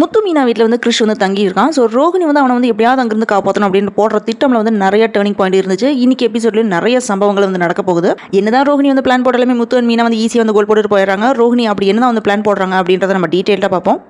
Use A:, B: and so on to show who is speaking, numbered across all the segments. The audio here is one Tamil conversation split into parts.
A: முத்து மீனா வீட்டில் வந்து கிருஷ் வந்து தங்கியிருக்கான். ஸோ ரோகிணி வந்து அவனை வந்து எப்படியாவது அங்கிருந்து காப்பாற்றணும் அப்படின்னு போடுற திட்டம்ல வந்து நிறைய டேர்னிங் பாயிண்ட் இருந்துச்சு. இன்னைக்கு எபிசோட்லேயும் நிறைய சம்பவங்கள் வந்து நடக்க போகுது. என்னதான் ரோஹிணி வந்து பிளான் போட்டாலுமே முத்து அண்ட் மீனா வந்து ஈஸியாக வந்து கோல் போட்டுட்டு போயிடுறாங்க. ரோஹிணி அப்படி என்னதான் வந்து பிளான் போடுறாங்க அப்படின்றத நம்ம டீட்டெயிலாக பார்ப்போம்.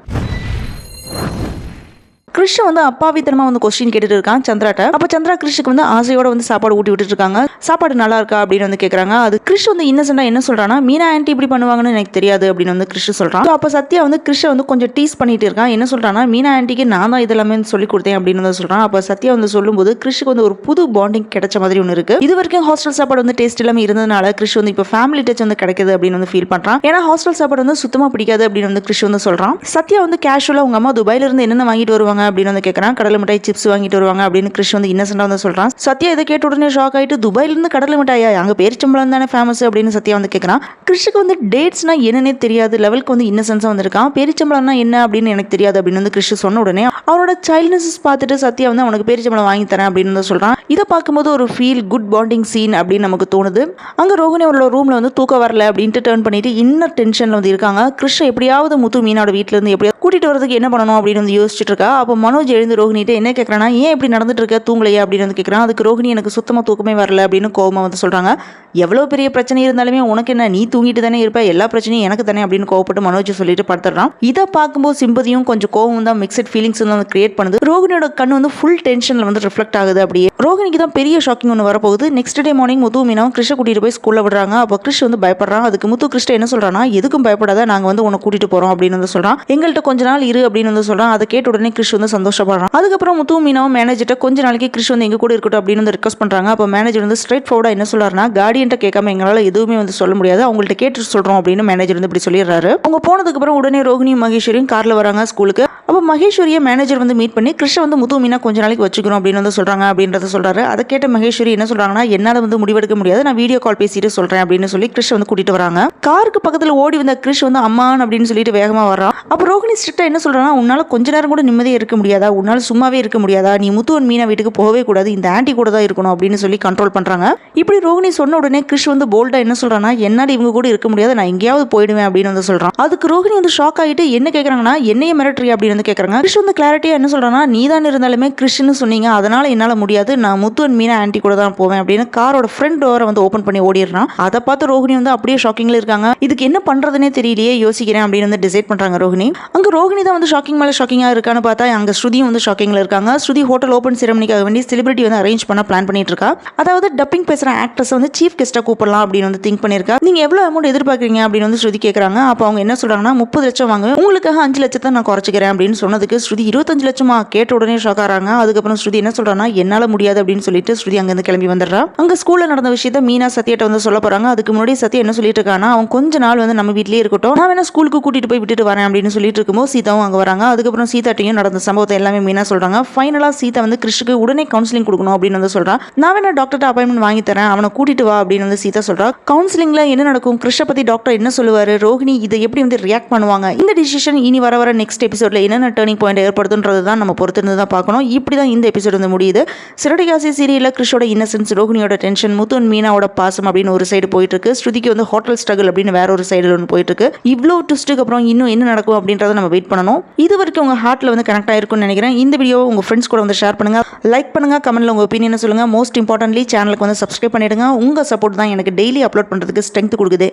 A: கிருஷ் வந்து அப்பாவித்தனமா வந்து கொஸ்டின் கேட்டுட்டு இருக்கான் சந்திராட்ட. அப்போ சந்திரா கிறிஷுக்கு வந்து ஆசையோட வந்து சாப்பாடு ஊட்டி விட்டுட்டு இருக்காங்க. சாப்பாடு நல்லா இருக்கா அப்படின்னு வந்து கேட்குறாங்க அது கிருஷ் வந்து இன்னசென்டா என்ன சொல்கிறான்னா மீனா ஆன்டி இப்படி பண்ணுவாங்கன்னு எனக்கு தெரியாது அப்படின்னு வந்து கிருஷ்ண சொல்றான். அப்போ சத்யா வந்து கிறிஷை வந்து கொஞ்சம் டீஸ் பண்ணிட்டு இருக்கான். என்ன சொல்கிறான்னா மீனா ஆன்டிக்கு நான் தான் இதெல்லாமே வந்து சொல்லி கொடுத்தேன் அப்படின்னு வந்து சொல்றான். அப்போ சத்யா வந்து சொல்லும்போது கிருஷ்ணுக்கு வந்து ஒரு புது பாண்டிங் கிடைச்ச மாதிரி ஒன்று இருக்கு. இது வரைக்கும் ஹாஸ்டல் சாப்பாடு வந்து டேஸ்ட் எல்லாமே இருந்ததுனால கிருஷ் வந்து இப்போ ஃபேமிலி டச் வந்து கிடைக்குது அப்படின்னு வந்து ஃபீல் பண்றான். ஏன்னா ஹாஸ்டல் சாப்பாடு வந்து சுத்தமா பிடிக்காது அப்படின்னு வந்து கிறிஷ் வந்து சொல்றான். சத்யா வந்து கேஷுவலா உங்க அம்மா துபாயில இருந்து என்னென்ன வாங்கிட்டு வருவாங்க? அப்படின்னு வந்து கேட்கறான் கடலை மிட்டாய் சிப்ஸ் வாங்கிட்டு வருவாங்க அப்படின்னு கிறிஷ் வந்து இன்னசென்டா வந்து சொல்றான். சத்யா இதை கேட்ட உடனே ஷாக் ஆயிட்டு துபாயில இருந்து கடலை மிட்டாயா? அங்க பேரிச்சம்பளம் தானே ஃபேமஸ் அப்படின்னு சத்யா வந்து கேட்கறான் கிருஷ்ணுக்கு வந்து டேட்ஸ்னா என்னன்னே தெரியாது. லெவலுக்கு வந்து இன்னசென்ஸா வந்திருக்கான். பேரிச்சம்பளம்னா என்ன அப்படின்னு எனக்கு தெரியாது அப்படின்னு வந்து கிருஷ்ண சொன்ன உடனே அவனோட சைல்ட்னஸ் பார்த்துட்டு சத்யா வந்து அவனுக்கு பேரிச்சம்பளம் வாங்கி தரேன் அப்படின்னு வந்து சொல்றான். இதை பார்க்கும்போது ஒரு ஃபீல் குட் பாண்டிங் சீன் அப்படின்னு நமக்கு தோணுது. அங்க ரோகிணி அவரோட ரூம்ல வந்து தூக்க வரல அப்படின்ட்டு டேர்ன் பண்ணிட்டு இன்னர் டென்ஷன்ல வந்து இருக்காங்க. கிருஷ்ண எப்படியாவது முத்து மீனோட வீட்ல இருந்து எப்படியாவது கூட்டிகிட்டு வரதுக்கு என்ன பண்ணணும் அப்படின்னு வந்து யோசிச்சுட்டு இருக்கா? அப்போ மனோஜ் எழுந்து ரோஹினிட்ட என்ன கேட்கறானா ஏன் இப்படி நடந்துட்டு இருக்க? தூங்கலையா? அப்படின்னு வந்து கேட்குறான் அதுக்கு ரோஹிணி எனக்கு சுத்தமாக தூக்கமே வரல அப்படின்னு கோவமா வந்து சொல்றாங்க. எவ்வளோ பெரிய பிரச்சனை இருந்தாலுமே உனக்கு என்ன? நீ தூங்கிட்டு தானே இருப்ப? எல்லா பிரச்சனையும் எனக்கு தானே? அப்படின்னு கோவப்பட்டு மனோஜ் சொல்லிட்டு படுத்துறான். இதை பார்க்கும்போது சிம்பதியும் கொஞ்சம் கோவம் தான் மிக்சட் ஃபீலிங்ஸ் வந்து கிரியேட் பண்ணுது. ரோஹினியோட கண் வந்து ஃபுல் டென்ஷனில் வந்து ரிஃப்ளெக்ட் ஆகுது அப்படியே. ரோஹினிக்கு தான் பெரிய ஷாக்கிங் ஒன்று வரப்போகுது. நெக்ஸ்ட் டே மார்னிங் முத்து மீனாவும் கிருஷ்ண கூட்டிட்டு போய் ஸ்கூலில் விடுறாங்க. அப்போ கிருஷ் வந்து பயப்படுறான். அதுக்கு முத்து கிருஷ்ண என்ன சொல்கிறான்னா எதுக்கும் பயப்படாத நாங்க வந்து உன்னை கூட்டிட்டு போறோம் அப்படின்னு வந்து சொல்றான். எங்கள்கிட்ட கொஞ்சம் கொஞ்ச நாள் இரு அப்படின்னு வந்து சொல்றான். அதை கேட்ட உடனே கிறிஷ் வந்து சந்தோஷப்படுறான். அதுக்கப்புறம் முத்து மீனாவும் மேனேஜர்ட்ட கொஞ்ச நாளைக்கு கிறிஷ் வந்து எங்க கூட இருக்கட்டும் அப்படின்னு வந்து ரிக்வஸ்ட் பண்றாங்க. அப்போ மேனேஜர் வந்து ஸ்ட்ரைட் ஃபார்வர்டா என்ன சொல்றாருன்னா கார்டியன்ட்ட கேட்காம எங்களால எதுவுமே வந்து சொல்ல முடியாது. அவங்கள்ட்ட கேட்டு சொல்றோம் அப்படின்னு மேனேஜர் வந்து இப்படி சொல்லிடுறாரு. அவங்க போனதுக்கு அப்புறம் உடனே ரோகிணியும் மகேஸ்வரியும் கார்ல வராங்க ஸ்கூலுக்கு அப்போ மகேஸ்வரியை மேனேஜர் வந்து மீட் பண்ணி கிருஷ்ண வந்து முத்து மீனா கொஞ்ச நாளைக்கு வச்சுக்கிறோம் அப்படின்னு வந்து சொல்கிறாங்க அப்படின்றத சொல்கிறாரு அதை கேட்ட மகேஸ்வரி என்ன சொல்கிறாங்கன்னா என்னால் வந்து முடிவெடுக்க முடியாது. நான் வீடியோ கால் பேசிட்டு சொல்கிறேன் அப்படின்னு சொல்லி கிருஷ் வந்து கூட்டிட்டு வராங்க. காருக்கு பக்கத்தில் ஓடி வந்த கிருஷ் வந்து அம்மான் அப்படின்னு சொல்லிட்டு வேகமாக வரான் அப்போ ரோஹினி ஸ்ட்ரிக்டா என்ன சொல்றான்னா உன்னால் கொஞ்ச நேரம் கூட நிம்மதியாக இருக்க முடியாதா? உன்னால் சும்மாவே இருக்க முடியாதா? நீ முத்துவன் மீனா வீட்டுக்கு போகவே கூடாது. இந்த ஆண்டி கூட தான் இருக்கணும் அப்படின்னு சொல்லி கண்ட்ரோல் பண்ணுறாங்க இப்படி ரோகிணி சொன்ன உடனே கிருஷ் வந்து போல்டா என்ன சொல்கிறான்னா என்னால் இவங்க கூட இருக்க முடியாது. நான் எங்கேயாவது போயிடுவேன் அப்படின்னு வந்து சொல்கிறான் அதுக்கு ரோகிணி வந்து ஷாக் ஆகிட்டு என்ன கேட்குறாங்கன்னா என்னையே மிரட்டுறி அப்படின்னு வந்து கேக்குறாங்க. கிருஷ் வந்து கிளாரிட்டியாக என்ன சொல்றான்னா நீ தான் இருந்தாலுமே கிருஷ்ணு சொன்னீங்க. அதனால் என்னால் முடியாது. நான் முத்துவன் மீனா ஆன்ட்டி கூட தான் போவேன். அப்படின்னு காரோட ஃப்ரண்ட் டோரை வந்து ஓப்பன் பண்ணி ஓடிடுறான். அதை பார்த்து ரோகிணி வந்து அப்படியே ஷாக்கிங்ல இருக்காங்க. இதுக்கு என்ன பண்ணுறதுனே தெரியலையே யோசிக்கிறேன். அப்படின்னு வந்து டிசைட் பண்ணுறாங்க ரோகிணி அங்கே ரோகிணி தான் வந்து ஷாக்கிங் மேலே ஷாக்கிங்காக இருக்கான்னு பார்த்தா அங்கே ஸ்ருதியும் வந்து ஷாக்கிங்ல இருக்காங்க. ஸ்ருதி ஹோட்டல் ஓப்பன் செரமனிக்காக வேண்டி செலிபிரிட்டி வந்து அரேஞ்ச் பண்ண பிளான் பண்ணிட்டு இருக்கா. அதாவது டப்பிங் பேசுகிற ஆக்ட்ரஸ் வந்து சீஃப் கெஸ்ட்டாக கூப்பிடலாம் அப்படின்னு வந்து திங்க் பண்ணியிருக்கா. நீங்க எவ்வளோ அமௌண்ட் எதிர்பார்க்குறீங்க? அப்படின்னு வந்து ஸ்ருதி கேட்குறாங்க அப்போ அவங்க என்ன சொல்றாங்கன்னா முப்பது லட்சம் வாங்க. உங்களுக்காக அஞ்சு லட்சத்தை நான் குறைச்சிக்கிறேன். அப்படின்னு சொன்னதுக்கு ஸ்ருதி இருபத்தஞ்சு லட்சமா கேட்ட உடனே ஷாக் ஆகிறாங்க அதுக்கப்புறம் ஸ்ருதி என்ன சொல்றாங்கன்னா என்னால முடியாது அப்படின்னு சொல்லிட்டு ஸ்ருதி அங்கிருந்து கிளம்பி வந்துடுறா. அங்க ஸ்கூல்ல நடந்த விஷயத்த மீனா சத்யாட்ட வந்து சொல்ல போறாங்க. அதுக்கு முன்னாடி சத்யா என்ன சொல்லிட்டு இருக்கானா அவன் கொஞ்ச நாள் வந்து நம்ம வீட்லயே இருக்கட்டும். நான் வேணா ஸ்கூலுக்கு கூட்டிட்டு போய் விட்டுட்டு வரேன் அப்படின்னு சொல்லிட்டு இருக்கும்போது சீதாவும் அங்க வராங்க. அதுக்கப்புறம் சீதாட்டையும் நடந்த சம்பவத்தை எல்லாமே மீனா சொல்றாங்க. ஃபைனலா சீதா வந்து கிருஷ்ணுக்கு உடனே கவுன்சிலிங் கொடுக்கணும் அப்படின்னு வந்து சொல்றான் நான் வேணா டாக்டர்கிட்ட அப்பாயின்மெண்ட் வாங்கி தரேன். அவனை கூட்டிட்டு வா அப்படின்னு வந்து சீதா சொல்றா. கவுன்சிலிங்ல என்ன நடக்கும்? கிருஷ்ண பத்தி டாக்டர் என்ன சொல்லுவாரு? ரோஹிணி இதை எப்படி வந்து ரியாக்ட் பண்ணுவாங்க? இந்த டிசிஷன் இனி வர வர நெக்ஸ்ட் எபிசோட்ல என்னென்ன டேர்னிங் பாயிண்ட் ஏற்படுத்துன்றது தான் நம்ம பொறுத்திருந்து தான் பார்க்கணும். இப்படி தான் இந்த எபிசோட் வந்து முடியுது. சிரடிகாசி சீரியலில் கிருஷோட இன்னசென்ஸ் ரோஹினியோட டென்ஷன் முத்துன் மீனாவோட பாசம் அப்படின்னு ஒரு சைடு போயிட்டு இருக்கு ஸ்ருதிக்கு வந்து ஹோட்டல் ஸ்ட்ரகிள் அப்படின்னு வேற ஒரு சைடில் ஒன்று போயிட்டு இருக்கு இவ்வளோ ட்விஸ்ட்டுக்கு அப்புறம் இன்னும் என்ன நடக்கும் அப்படின்றத நம்ம வெயிட் பண்ணணும். இது வரைக்கும் உங்க ஹார்ட்ல வந்து கனெக்ட் ஆயிருக்கும்னு நினைக்கிறேன். இந்த வீடியோவை உங்க ஃப்ரெண்ட்ஸ் கூட வந்து ஷேர் பண்ணுங்க. லைக் பண்ணுங்க கமெண்ட்ல உங்கள் ஒப்பீனியன் சொல்லுங்க. மோஸ்ட் இம்பார்ட்டன்ட்லி சேனலுக்கு வந்து சப்ஸ்கிரைப் பண்ணிடுங்க. உங்க சப்போர்ட் தான் எனக்கு டெய்லி அப்லோட் பண்றதுக்கு ஸ்ட்ரென்த் கொடுக்குது.